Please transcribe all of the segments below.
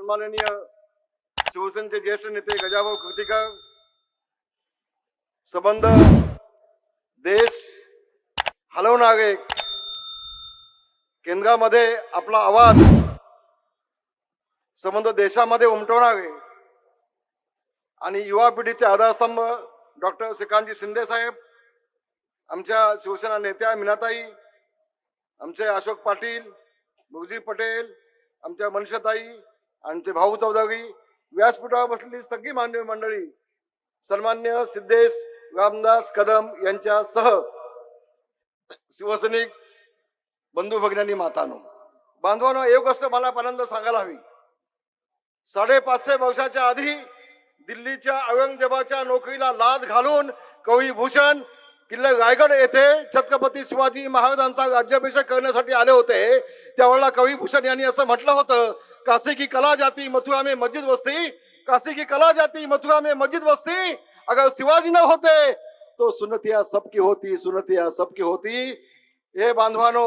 सन्माननीय शिवसेनेचे ज्येष्ठ नेते गजाभाऊ कृतिका संबंध देश हलवणारे केंद्रामध्ये आपला आवाज संबंध देशामध्ये उमटवणारे आणि युवा पिढीचे आधारस्तंभ डॉक्टर श्रीकांतजी शिंदे साहेब आमच्या शिवसेना नेत्या मीनाताई आमचे अशोक पाटील मुगजी पटेल आमच्या मनीषाताई आणि ते भाऊ चौदागी व्यासपीठावर बसलेली सगळी मान्य मंडळी सन्मान्य सिद्धेश रामदास कदम यांच्या सह शिवसैनिक बंधू भगिनी मातानो. बांधवानो एक गोष्ट मला आनंद सांगायला हवी. साडेपाचशे वर्षाच्या आधी दिल्लीच्या औरंगजेबाच्या नोकरीला लाद घालून कवी भूषण किल्ले रायगड येथे छत्रपती शिवाजी महाराजांचा राज्याभिषेक करण्यासाठी आले होते. त्यावेळेला कवी भूषण यांनी असं म्हटलं होतं काशी की कला जाती मथुरा में मस्जिद वस्ती। काशी की कला जाती मथुरा में मस्जिद वस्ती। अगर शिवाजी न होते तो सुनतिया सबकी होती सुनतिया सबकी होती। हे बांधवानो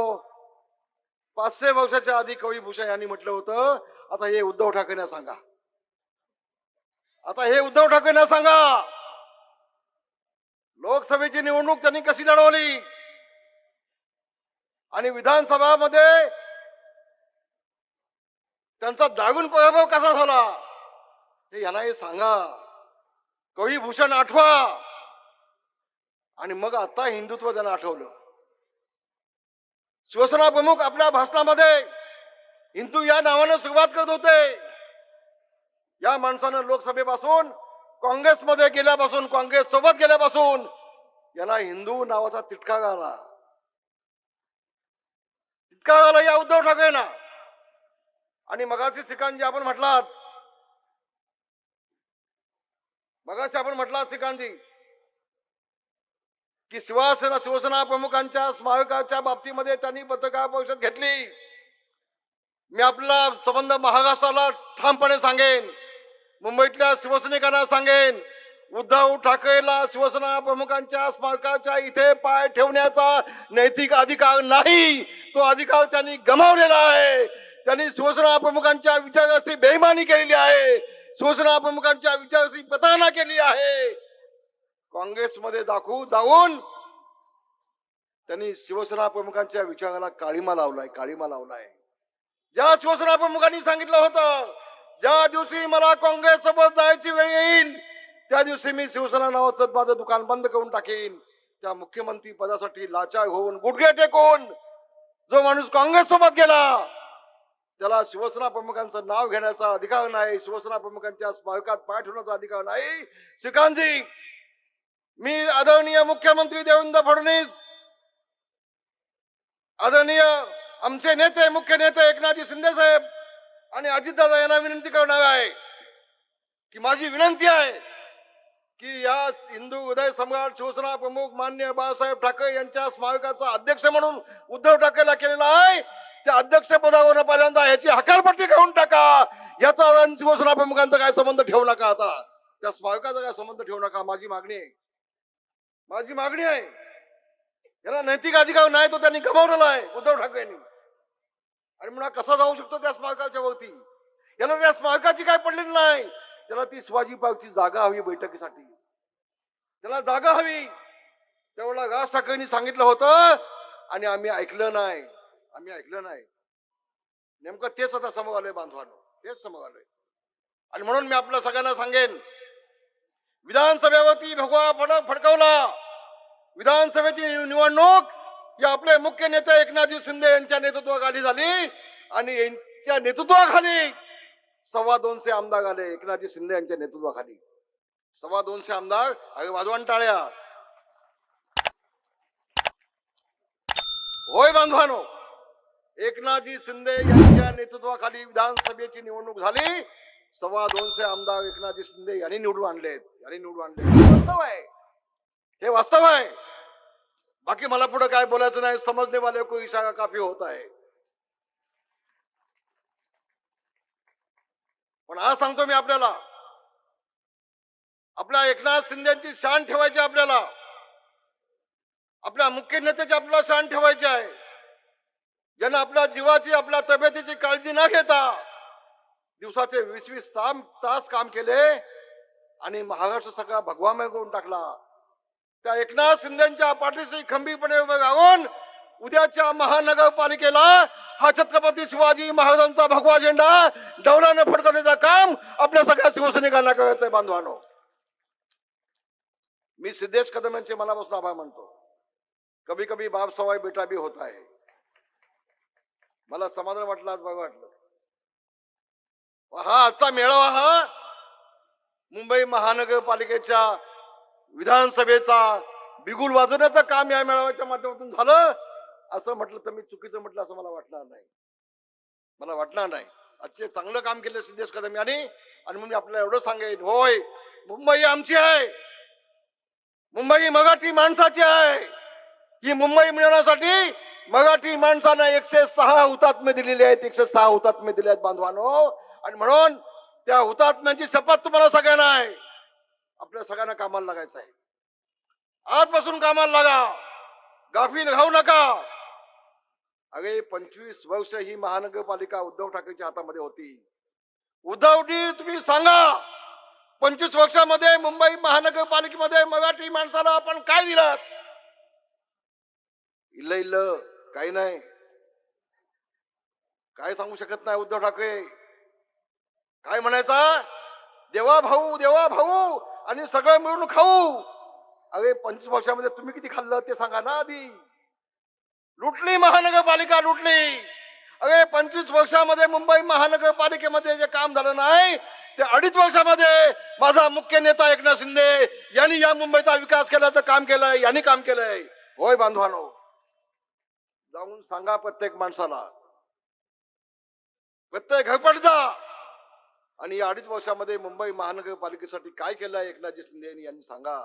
पाचशे वर्षाच्या आधी कवी भूषण यांनी म्हटलं होतं आता हे उद्धव ठाकरेंना सांगा. आता हे उद्धव ठाकरेंना सांगा. लोकसभेची निवडणूक त्यांनी कशी लढवली? आणि विधानसभामध्ये त्यांचा दागून पराभव कसा झाला? हे यांना हे सांगा. कवी भूषण आठवा. आणि मग आता हिंदुत्व त्यांना आठवलं. शिवसेना प्रमुख आपल्या भाषणामध्ये हिंदू या नावानं सुरुवात करत होते. या माणसानं लोकसभेपासून काँग्रेसमध्ये गेल्यापासून काँग्रेस सोबत गेल्यापासून याला हिंदू नावाचा तिटका आला तिटका आला या उद्धव ठाकरेंना. आणि मगाशी श्रीकांतजी आपण म्हटलात. मगाशी आपण म्हटलात श्रीकांतजी की शिवसेना शिवसेना प्रमुखांच्या स्मारकाच्या बाबतीमध्ये त्यांनी पत्रकार परिषद घेतली. मी आपला संबंध महाराष्ट्राला ठामपणे सांगेन मुंबईतल्या शिवसैनिकांना सांगेन उद्धव ठाकरेला शिवसेना प्रमुखांच्या स्मारकाच्या इथे पाय ठेवण्याचा नैतिक अधिकार नाही तो अधिकार त्यांनी गमावलेला आहे. त्यांनी शिवसेना प्रमुखांच्या विचाराशी बेईमानी केलेली आहे. शिवसेना प्रमुखांच्या विचाराशी प्रतारणा केली आहे. काँग्रेसमध्ये दाखवू जाऊन त्यांनी शिवसेना प्रमुखांच्या विचाराला काळीमा लावलाय काळीमा लावलाय. ज्या शिवसेना प्रमुखांनी सांगितलं होतं ज्या दिवशी मला काँग्रेस सोबत जायची वेळ येईल त्या दिवशी मी शिवसेना नावाचं माझं दुकान बंद करून टाकेन. त्या मुख्यमंत्री पदासाठी लाचार होऊन गुडघे टेकून जो माणूस काँग्रेस सोबत गेला त्याला शिवसेना प्रमुखांचं नाव घेण्याचा अधिकार नाही शिवसेना प्रमुखांच्या स्मारकात पाय ठेवण्याचा अधिकार नाही. श्रीकांतजी मी आदरणीय मुख्यमंत्री देवेंद्र फडणवीस आदरणीय आमचे नेते मुख्य नेते एकनाथजी शिंदे साहेब आणि अजितदादा यांना विनंती करणार आहे की माझी विनंती आहे की या हिंदू उदय सम्राट शिवसेना प्रमुख मान्य बाळासाहेब ठाकरे यांच्या स्मारकाचा अध्यक्ष म्हणून उद्धव ठाकरेला केलेला आहे. त्या अध्यक्ष पदावर पहिल्यांदा ह्याची हकालपट्टी करून टाका. याचा शिवसेना प्रमुखांचा काय संबंध ठेवू नका आता. त्या स्मारकाचा काय संबंध ठेवू नका. माझी मागणी आहे. माझी मागणी आहे. याला नैतिक अधिकार नाही तो त्यांनी गमावलेला आहे उद्धव ठाकरेंनी आणि म्हणा कसा जाऊ शकतो त्या स्मारकाच्या वरती? याला त्या स्मारकाची काय पडलेली नाही. त्याला ती शिवाजी पार्कची जागा हवी बैठकीसाठी. त्याला जागा हवी. त्यावेळेला राज ठाकरेंनी सांगितलं होतं आणि आम्ही ऐकलं नाही. आम्ही ऐकलं नाही. नेमकं तेच आता समोर आलंय बांधवानो. तेच समोर आलंय. आणि म्हणून मी आपल्या सगळ्यांना सांगेन विधानसभेवरती भगवा फडक फडकवला. विधानसभेची निवडणूक या आपले मुख्य नेते एकनाथजी शिंदे यांच्या नेतृत्वाखाली झाली आणि यांच्या नेतृत्वाखाली सव्वा दोनशे आमदार आले एकनाथजी शिंदे यांच्या नेतृत्वाखाली. सव्वा दोनशे आमदार अरे वाजवान टाळ्या. होय बांधवानो. एकनाथजी शिंदे यांच्या नेतृत्वाखाली विधानसभेची निवडणूक झाली. सव्वा दोनशे आमदार एकनाथजी शिंदे यांनी निवडून आणलेत. यांनी निवडून आणले वास्तव आहे. हे वास्तव आहे. बाकी मला पुढे काय बोलायचं नाही. समजने वाले को इशारा काफी होत आहे. पण आज सांगतो मी आपल्याला. आपल्या एकनाथ शिंदेची शान ठेवायची आपल्याला. आपल्या मुख्य नेत्याची आपल्याला शान ठेवायची आहे. ज्यांना आपल्या जीवाची आपल्या तब्येतीची काळजी न घेता दिवसाचे वीस वीस ताम तास काम केले आणि महाराष्ट्र सगळा भगवामय करून टाकला. त्या एकनाथ शिंदेच्या पाठीशी खंबीरपणे उभे राहून उद्याच्या महानगरपालिकेला हा छत्रपती शिवाजी महाराजांचा भगवा झेंडा डौलानं फडकवण्याचं काम आपल्या सगळ्या शिवसैनिकांना करायचंय बांधवानो. मी सिद्धेश कदम यांचे मनापासून आभार मानतो. कभी कभी बाप सवाई बेटा भी होता है. मला समाधान वाटलं आज बघा वाटलं. हा आजचा मेळावा हा मुंबई महानगरपालिकेच्या विधानसभेचा बिगुल वाजवण्याचं काम या मेळाव्याच्या माध्यमातून झालं. असं म्हटलं तर मी चुकीचं म्हटलं असं मला वाटणार नाही. मला वाटणार नाही. अतिशय चांगलं काम केलं सिद्धेश कदम यांनी आणि मग मी आपल्याला एवढं सांगेन होय मुंबई आमची आहे. मुंबई मगाठी माणसाची आहे. ही मुंबई मिळवण्यासाठी मराठी माणसानं एकशे सहा हुतात्मे दिलेले आहेत एकशे सहा हुतात्मे दिले आहेत बांधवानो. आणि म्हणून त्या हुतात्म्यांची शपथ तुम्हाला सगळ्यांना आहे. आपल्या सगळ्यांना कामाला लागायचं आहे. आजपासून कामाला लागा. गाफी घाऊ नका. अगे पंचवीस वर्ष ही महानगरपालिका उद्धव ठाकरेच्या हातामध्ये होती. उद्धवजी तुम्ही सांगा पंचवीस वर्षामध्ये मुंबई महानगरपालिकेमध्ये मराठी माणसाला आपण काय दिलं? इल्ल इल्ल. काही नाही. काय सांगू शकत नाही उद्धव ठाकरे? काय म्हणायचा? देवा भाऊ देवा भाऊ आणि सगळं मिळून खाऊ. अरे पंचवीस वर्षामध्ये तुम्ही किती खाल्लं ते सांगा ना आधी. लुटली महानगरपालिका लुटली. अरे पंचवीस वर्षामध्ये मुंबई महानगरपालिकेमध्ये जे काम झालं नाही ते अडीच वर्षामध्ये माझा मुख्य नेता एकनाथ शिंदे यांनी या मुंबईचा विकास केल्याचं काम केलंय यांनी काम केलंय. होय बांधवानो. जाऊन सांगा प्रत्येक माणसाला. प्रत्येक घरपट जा आणि या अडीच वर्षामध्ये मुंबई महानगरपालिकेसाठी काय केलंय एकनाथजी शिंदे यांनी सांगा.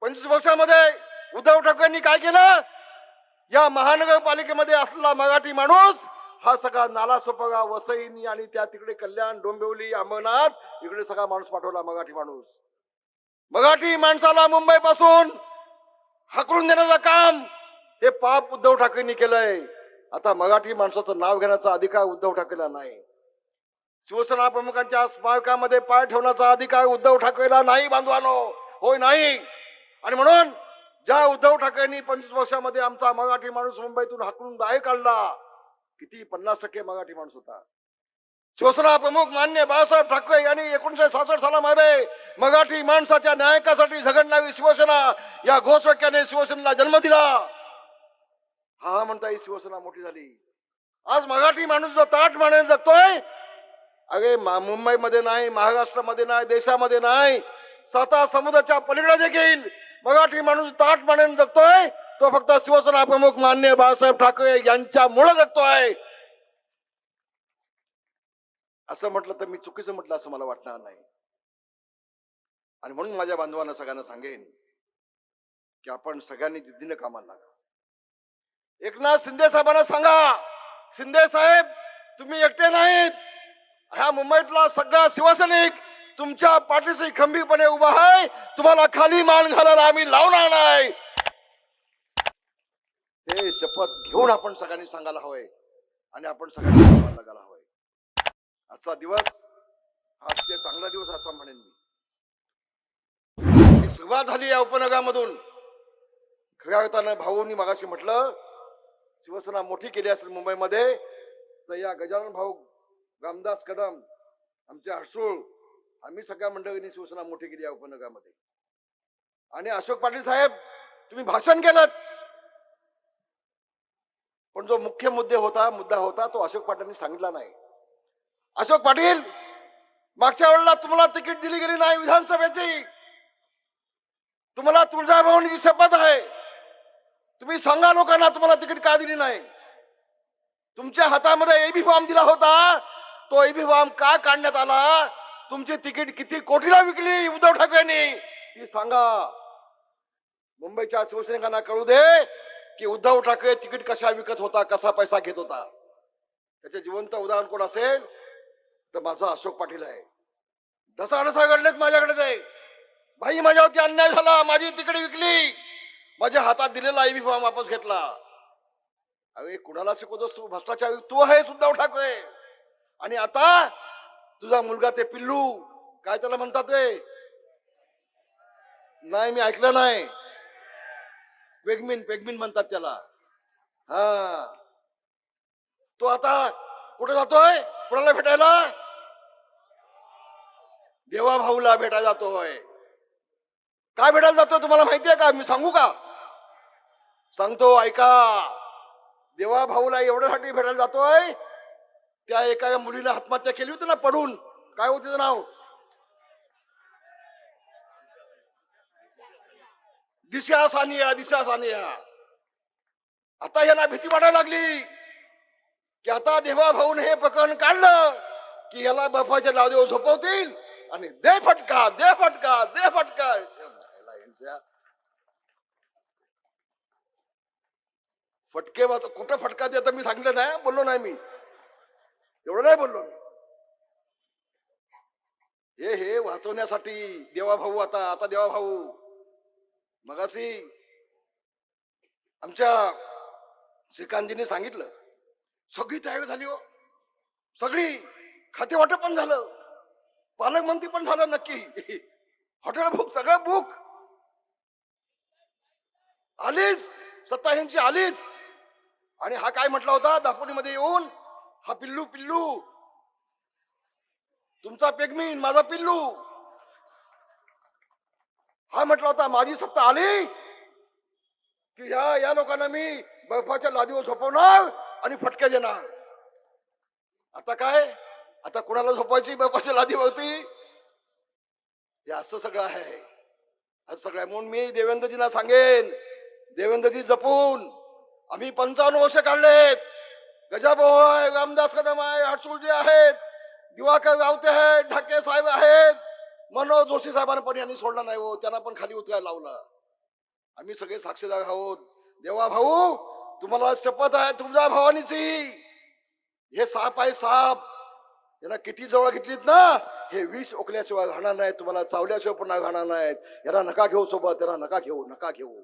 पंचवीस वर्षामध्ये उद्धव ठाकरेंनी काय केलं? या महानगरपालिकेमध्ये असलेला मराठी माणूस हा सगळा नाला सोपगा वसईनी आणि त्या तिकडे कल्याण डोंबिवली अंबरनाथ इकडे सगळा माणूस पाठवला मराठी माणूस. मराठी माणसाला मुंबई पासून हाकलून देण्याचं काम हे पाप उद्धव ठाकरेंनी केलंय. आता मराठी माणसाचं नाव घेण्याचा अधिकार उद्धव ठाकरेला नाही. शिवसेना प्रमुखांच्या स्मारकामध्ये पाय ठेवण्याचा अधिकार उद्धव ठाकरेला नाही बांधवानो. होय नाही? आणि म्हणून ज्या उद्धव ठाकरेंनी पंचवीस वर्षामध्ये आमचा मराठी माणूस मुंबईतून हाकलून बाहेर काढला किती पन्नास टक्के मराठी माणूस होता. शिवसेना प्रमुख मान्य बाळासाहेब ठाकरे यांनी एकोणीशे सासष्ट सालामध्ये मराठी माणसाच्या न्यायकासाठी झगडणारी शिवसेना या घोषवाक्याने शिवसेनेला जन्म दिला. हा म्हणता ही शिवसेना मोठी झाली. आज मराठी माणूस जो ताट माने जगतोय अरे मुंबईमध्ये नाही महाराष्ट्रामध्ये नाही देशामध्ये नाही साता समुद्राच्या पलीकडे देखील मराठी माणूस ताट मानेन जगतोय तो फक्त शिवसेना प्रमुख मान्य बाळासाहेब ठाकरे यांच्यामुळे जगतोय. असं म्हटलं तर मी चुकीचं म्हटलं असं मला वाटणार नाही. आणि म्हणून माझ्या बांधवांना सगळ्यांना सांगेन की आपण सगळ्यांनी जिद्दीनं कामाला लागा. एकनाथ शिंदे साहेबांना सांगा. शिंदे साहेब तुम्ही एकटे नाहीत. ह्या मुंबईतला सगळा शिवसैनिक तुमच्या पाठीशी खंबीरपणे उभा आहे. तुम्हाला खाली मान घालायला आम्ही लावणार नाही. हे शपथ घेऊन आपण सगळ्यांनी सांगायला हवंय. आणि आपण सगळ्यांनी लागायला हवंय. आजचा दिवस हा अतिशय चांगला दिवस असा म्हणेन मी. सुरुवात झाली या उपनगरामधून. खऱ्या अर्थानं भाऊंनी मागाशी म्हटलं शिवसेना मोठी केली असेल मुंबईमध्ये तर या गजानन भाऊ रामदास कदम आमचे हर्षूळ आम्ही सगळ्या मंडळींनी शिवसेना मोठी केली या उपनगरामध्ये. आणि अशोक पाटील साहेब तुम्ही भाषण केलं पण जो मुख्य मुद्दे होता मुद्दा होता तो अशोक पाटीलनी सांगितला नाही. अशोक पाटील मागच्या वेळेला तुम्हाला तिकीट दिली गेली नाही विधानसभेची. तुम्हाला तुळजाभवानीची शपथ आहे. तुम्ही सांगा लोकांना तुम्हाला तिकीट का दिली नाही? तुमच्या हातामध्ये एबी फॉर्म दिला होता. तो एबी फॉर्म का काढण्यात आला? तुमची तिकीट किती कोटीला विकली उद्धव ठाकरेंनी? ती सांगा. मुंबईच्या शिवसैनिकांना कळू दे की उद्धव ठाकरे तिकीट कशा विकत होता कसा पैसा घेत होता. त्याचे जिवंत उदाहरण कोण असेल? तर माझा अशोक पाटील आहे. ढसा डसा घडलेत माझ्याकडे ते. भाई माझ्यावरती अन्याय झाला. माझी तिकीट विकली. माझ्या हातात दिलेला आयबी फॉर्म वापस घेतला. अरे कुणाला शिकवतोस तू? भ्रष्टाचार तू आहे सुद्धा ठाकरे. आणि आता तुझा मुलगा ते पिल्लू. काय त्याला म्हणतात ते? नाही मी ऐकलं नाही. पेगमिन पेगमिन म्हणतात त्याला. हा. तो आता कुठे जातोय? कुणाला भेटायला? देवा भाऊला भेटायला जातोय. काय भेटायला जातोय तुम्हाला माहितीये का? मी सांगू का? सांगतो ऐका देवा भाऊला एवढ्यासाठी भेटायला जातोय त्या एका मुलीला आत्महत्या केली होती ना पडून. काय होत तिचं नाव? दिशा सानिया दिशा सानिया. आता यांना भीती वाटायला लागली की आता देवा भाऊन हे प्रकरण काढलं की याला नाव लावदेव झोपवतील आणि दे फटका दे फटका दे फटका याला यांच्या फटके वाच- कुठं फटका देता मी सांगितलं नाही बोललो नाही मी. एवढं नाही बोललो मी. हे हे वाचवण्यासाठी देवा भाऊ आता आता देवा भाऊ. मगाशी आमच्या श्रीकांतजीने सांगितलं सगळी तयारी झाली हो. सगळी खाते वाटप पण झालं. पालकमंत्री पण झालं नक्की. हॉटेल बुक सगळं बुक. आलीच सत्ताऐंशी आलीच. आणि हा काय म्हटला होता? दापोलीमध्ये येऊन हा पिल्लू पिल्लू. तुमचा पेगमीन माझा पिल्लू. हा म्हटला होता माझी सत्ता आली की ह्या या लोकांना मी बर्फाच्या लादीवर झोपवणार आणि फटके देणार. आता काय? आता कुणाला झोपायची बर्फाच्या लादीवरती? हे असं सगळं आहे. असं सगळं म्हणून मी देवेंद्रजींना सांगेन देवेंद्रजी जपून आम्ही पंचावन्न वर्ष काढलेत. गजाभाऊ आहे रामदास कदम आहे हटसुलजी आहेत दिवाकर गावते आहेत ढाके साहेब आहेत. मनोज जोशी साहेबांना पण यांनी सोडलं नाही हो त्यांना पण खाली उतरायला लावलं. आम्ही सगळे साक्षीदार आहोत. देवा भाऊ तुम्हाला शपथ आहे तुमच्या भावानीची. हे साप आहे साप. याला किती जवळ घेतलीत ना? हे विष ओकल्याशिवाय घाणार नाही तुम्हाला चावल्याशिवाय पुन्हा घाणार नाहीत. याला नका घेऊ सोबत याला नका घेऊ नका घेऊ.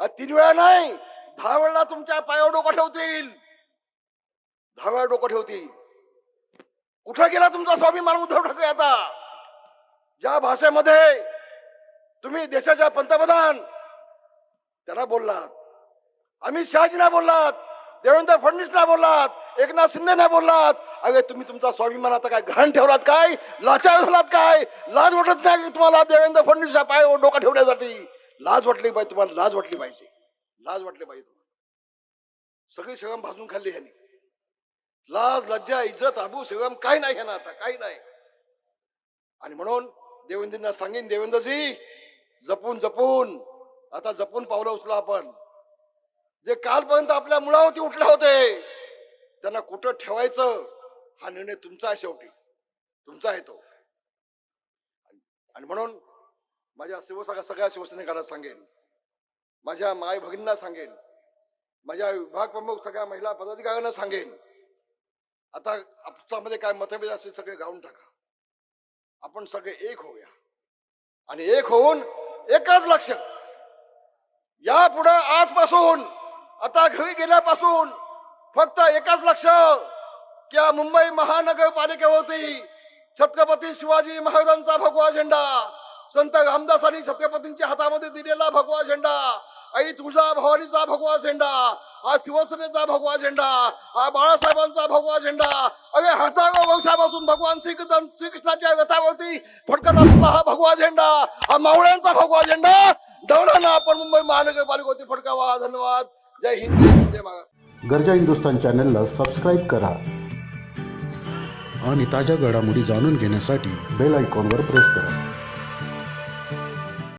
हा तीन वेळा नाही. दहा वेळा तुमच्या पायावर डोकं ठेवतील. दहा वेळा डोकं ठेवतील. कुठं गेला तुमचा स्वाभिमान उद्धव ठाकरे आता? ज्या भाषेमध्ये तुम्ही देशाच्या पंतप्रधान त्याला बोललात. अमित शहाजीना बोललात. देवेंद्र फडणवीसला बोललात. एकनाथ शिंदेना बोललात. अरे तुम्ही तुमचा स्वाभिमान आता काय घाण ठेवलात काय? लाचार झालात काय? लाज वाटत नाही तुम्हाला देवेंद्र फडणवीसच्या पायावर डोका ठेवण्यासाठी? लाज वाटली पाहिजे तुम्हाला लाज वाटली पाहिजे. लाज वाटले पाहिजे तुम्हाला. सगळी सेवम भाजून खाल्ली ह्यानी. लाज लज्जा इज्जत आबू सेवम काही नाही ह्याना आता काही नाही. आणि म्हणून देवेंद्रना सांगेन देवेंद्रजी जपून जपून. आता जपून पावलं उचला आपण. जे कालपर्यंत आपल्या मुळावरती उठले होते त्यांना कुठं ठेवायचं हा निर्णय तुमचा आहे शेवटी. तुमचा आहे तो. आणि म्हणून माझ्या शिवसका सगळ्या शिवसैनिकांना सांगेन माझ्या माय भगिनींना सांगेन. माझ्या विभाग प्रमुख सगळ्या महिला पदाधिकाऱ्यांना सांगेन. आता आपसामध्ये काय मतभेद असतील सगळे गाऊन टाका. आपण सगळे एक होऊया. आणि एक होऊन एकच लक्ष या पुढं आजपासून आता घरी गेल्यापासून फक्त एकच लक्ष की मुंबई महानगरपालिकेवरती छत्रपती शिवाजी महाराजांचा भगवा झेंडा संत रामदासांनी छत्रपतींच्या हातामध्ये दिलेला भगवा झेंडा आई तुळजा भवानीचा भगवा झेंडा हा शिवसेनेचा भगवा झेंडा हा बाळासाहेबांचा भगवा झेंडा अरे हजारो वर्षापासून भगवान श्रीकृष्ण श्रीकृष्णाच्या रथावरती फडकत असलेला हा भगवा झेंडा हा मावळ्यांचा भगवा झेंडा दौडानं आपण मुंबई महानगरपालिकेवरती फडकावा. धन्यवाद. जय हिंद. जय हिंद, जय महाराष्ट्र. गरजा हिंदुस्तान चॅनलला सबस्क्राईब करा आणि ताज्या घडामोडी जाणून घेण्यासाठी बेल आयकॉनवर प्रेस करा.